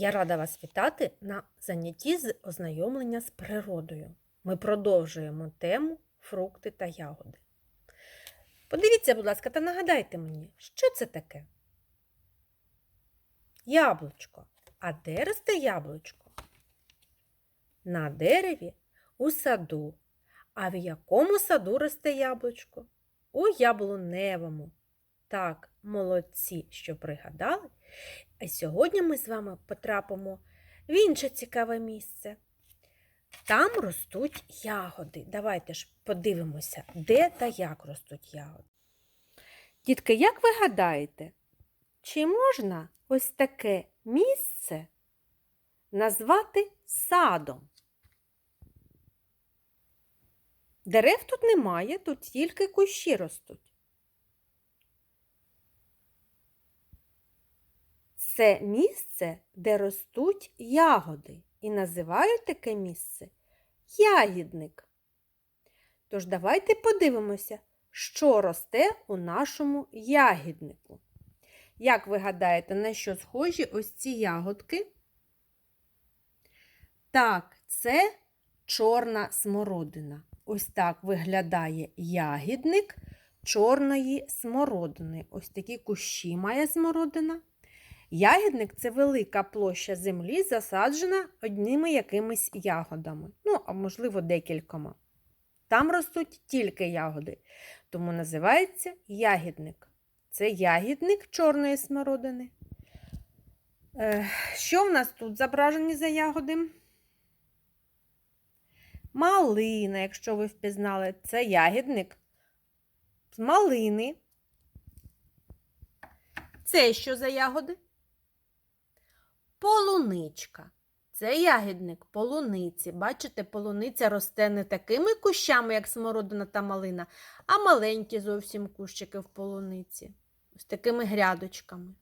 Я рада вас вітати на занятті з ознайомлення з природою. Ми продовжуємо тему фрукти та ягоди. Подивіться, будь ласка, та нагадайте мені, що це таке? Яблучко. А де росте яблучко? На дереві у саду. А в якому саду росте яблучко? У яблуневому. Так, молодці, що пригадали. А сьогодні ми з вами потрапимо в інше цікаве місце. Там ростуть ягоди. Давайте ж подивимося, де та як ростуть ягоди. Дітки, як ви гадаєте, чи можна ось таке місце назвати садом? Дерев тут немає, тут тільки кущі ростуть. Це місце, де ростуть ягоди, і називають таке місце ягідник. Тож давайте подивимося, що росте у нашому ягіднику. Як ви гадаєте, на що схожі ось ці ягодки? Так, це чорна смородина. Ось так виглядає ягідник чорної смородини. Ось такі кущі має смородина. Ягідник це велика площа землі, засаджена одними якимись ягодами, ну, а можливо, декількома. Там ростуть тільки ягоди, тому називається ягідник. Це ягідник чорної смородини. Що в нас тут зображені за ягоди? Малина, якщо ви впізнали, це ягідник з малини. Це що за ягоди? Полуничка. Це ягідник полуниці. Бачите, полуниця росте не такими кущами, як смородина та малина, а маленькі зовсім кущики в полуниці. Ось такими грядочками.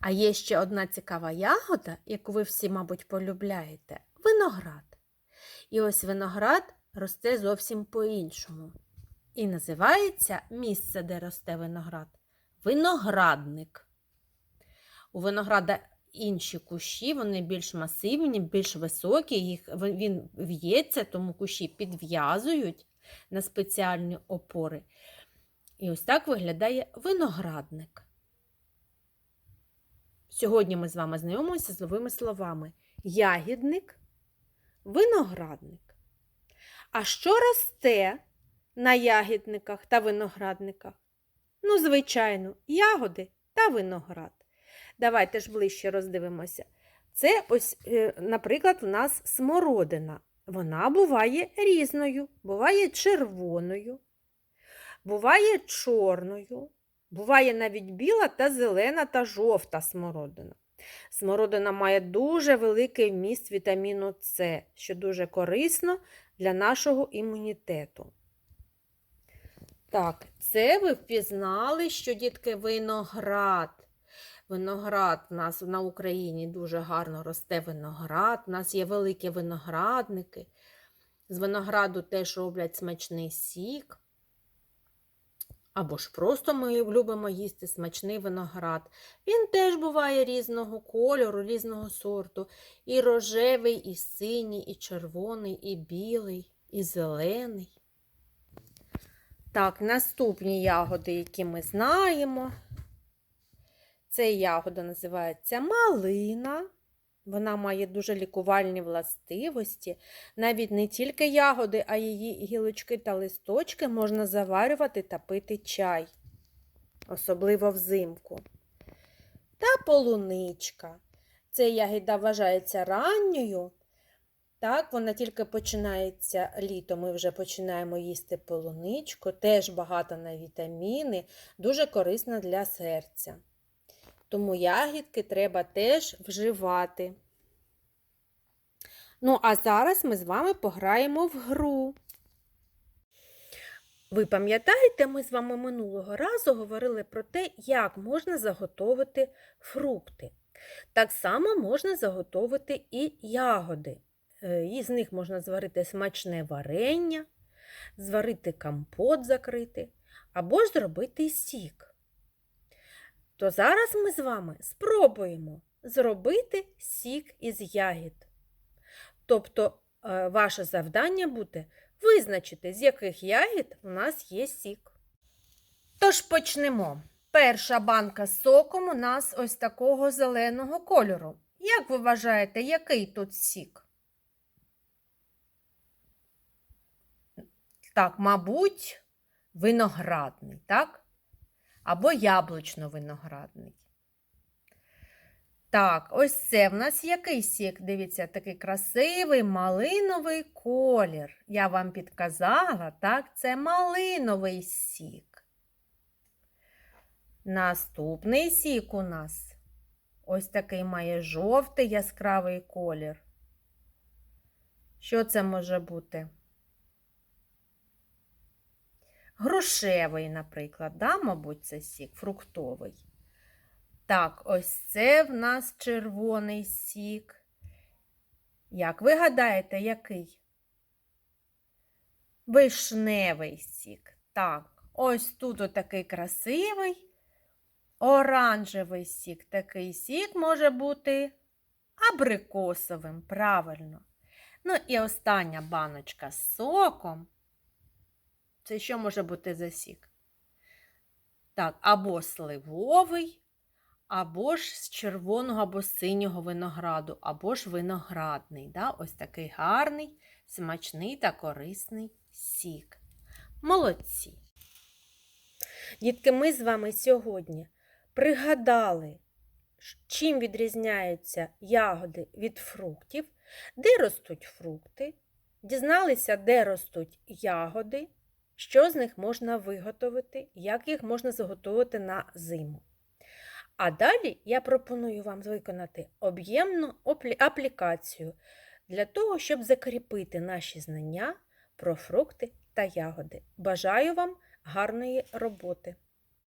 А є ще одна цікава ягода, яку ви всі, мабуть, полюбляєте виноград. І ось виноград росте зовсім по-іншому. І називається місце, де росте виноград виноградник. У винограда інші кущі, вони більш масивні, більш високі, їх, він в'ється, тому кущі підв'язують на спеціальні опори. І ось так виглядає виноградник. Сьогодні ми з вами знайомимося з новими словами: ягідник, виноградник. А що росте на ягідниках та виноградниках? Ну, звичайно, ягоди та виноград. Давайте ж ближче роздивимося. Це ось, е, наприклад, у нас смородина. Вона буває різною, буває червоною, буває чорною, буває навіть біла та зелена та жовта смородина. Смородина має дуже великий вміст вітаміну С, що дуже корисно для нашого імунітету. Так, це ви впізнали, що дітки виноград. Виноград у нас на Україні дуже гарно росте виноград. У нас є великі виноградники. З винограду теж роблять смачний сік. Або ж просто ми любимо їсти смачний виноград. Він теж буває різного кольору, різного сорту. І рожевий, і синій, і червоний, і білий, і зелений. Так, наступні ягоди, які ми знаємо. Це ягода називається малина. Вона має дуже лікувальні властивості. Навіть не тільки ягоди, а її гілочки та листочки можна заварювати та пити чай, особливо взимку. Та полуничка. Це ягода вважається ранньою. Так, вона тільки починається літо, ми вже починаємо їсти полуничку, теж багато на вітаміни, дуже корисна для серця. Тому ягідки треба теж вживати. Ну, а зараз ми з вами пограємо в гру. Ви пам'ятаєте, ми з вами минулого разу говорили про те, як можна заготовити фрукти. Так само можна заготовити і ягоди. Е, Із них можна зварити смачне варення, зварити компот закрити, або ж зробити сік. То зараз ми з вами спробуємо зробити сік із ягід. Тобто, е, ваше завдання буде визначити, з яких ягід у нас є сік. Тож почнемо. Перша банка з соком у нас ось такого зеленого кольору. Як ви вважаєте, який тут сік? Так, мабуть, виноградний, так? Або яблучно-виноградний. Так, ось це в нас який сік? Дивіться, такий красивий малиновий колір. Я вам підказала, так, це малиновий сік. Наступний сік у нас ось такий має жовтий яскравий колір. Що це може бути? Грушевий, наприклад, да, мабуть, це сік, фруктовий. Так, ось це в нас червоний сік. Як ви гадаєте, який? Вишневий сік. Так, ось тут отакий красивий. Оранжевий сік. Такий сік може бути абрикосовим, правильно. Ну і остання баночка з соком. Це що може бути за сік? Так, або сливовий, або ж з червоного або синього винограду, або ж виноградний. Да? Ось такий гарний, смачний та корисний сік. Молодці! Дітки, ми з вами сьогодні пригадали, чим відрізняються ягоди від фруктів, де ростуть фрукти, дізналися, де ростуть ягоди, що з них можна виготовити, як їх можна заготовити на зиму. А далі я пропоную вам виконати об'ємну аплікацію для того, щоб закріпити наші знання про фрукти та ягоди. Бажаю вам гарної роботи!